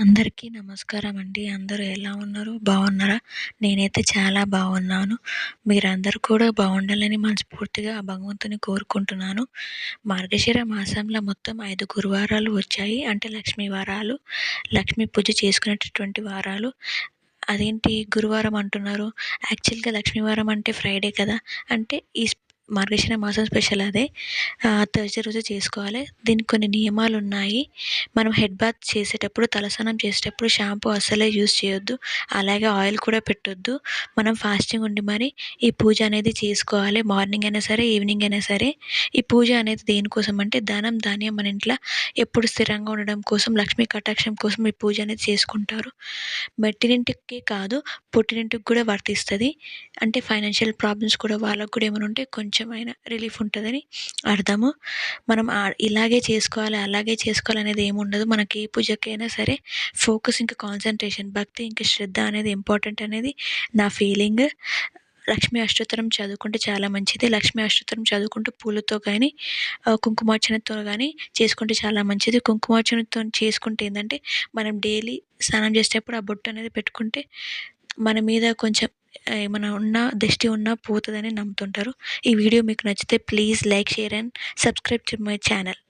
అందరికీ నమస్కారం అండి. అందరూ ఎలా ఉన్నారు? బాగున్నారా? నేనైతే చాలా బాగున్నాను. మీరందరూ కూడా బాగుండాలని మనస్ఫూర్తిగా ఆ భగవంతుని కోరుకుంటున్నాను. మార్గశిర మాసంలో మొత్తం ఐదు గురువారాలు వచ్చాయి. అంటే లక్ష్మీ వారాలు లక్ష్మీ పూజ చేసుకునేటటువంటి వారాలు. అదేంటి గురువారం అంటున్నారు? యాక్చువల్గా లక్ష్మీవారం అంటే ఫ్రైడే కదా. అంటే ఈ మార్గశిర మాసం స్పెషల్ అదే. థర్స్డే రోజు చేసుకోవాలి. దీనికి కొన్ని నియమాలు ఉన్నాయి మనం హెడ్ బాత్ చేసేటప్పుడు తలస్నానం చేసేటప్పుడు షాంపూ అస్సలే యూజ్ చేయొద్దు. అలాగే ఆయిల్ కూడా పెట్టొద్దు. మనం ఫాస్టింగ్ ఉండి మరి ఈ పూజ అనేది చేసుకోవాలి. మార్నింగ్ అయినా సరే ఈవినింగ్ అయినా సరే. ఈ పూజ అనేది దేనికోసం అంటే ధనం ధాన్యం మన ఇంట్లో ఎప్పుడు స్థిరంగా ఉండడం కోసం లక్ష్మీ కటాక్షం కోసం ఈ పూజ అనేది చేసుకుంటారు. మెట్టినింటికి కాదు పుట్టినింటికి కూడా వర్తిస్తుంది. అంటే ఫైనాన్షియల్ ప్రాబ్లమ్స్ కూడా వాళ్ళకు కూడా ఏమైనా ఉంటే కొంచెం కొంచెమైనా రిలీఫ్ ఉంటుందని అర్థము. మనం ఇలాగే చేసుకోవాలి అలాగే చేసుకోవాలి అనేది ఏముండదు. మనకి ఏ పూజకైనా సరే ఫోకస్ ఇంకా కాన్సన్ట్రేషన్ భక్తి ఇంకా శ్రద్ధ అనేది ఇంపార్టెంట్ అనేది నా ఫీలింగ్. లక్ష్మీ అష్టోత్తరం చదువుకుంటే చాలా మంచిది. లక్ష్మీ అష్టోత్తరం చదువుకుంటూ పూలతో కానీ కుంకుమార్చనతో కానీ చేసుకుంటే చాలా మంచిది. కుంకుమార్చనతో చేసుకుంటే ఏంటంటే మనం డైలీ స్నానం చేసేటప్పుడు ఆ బొట్టు అనేది పెట్టుకుంటే మన మీద కొంచెం ఏమైనా ఉన్నా దిష్టి ఉన్నా పోతుందని నమ్ముతుంటారు. ఈ వీడియో మీకు నచ్చితే please like share and subscribe to my channel.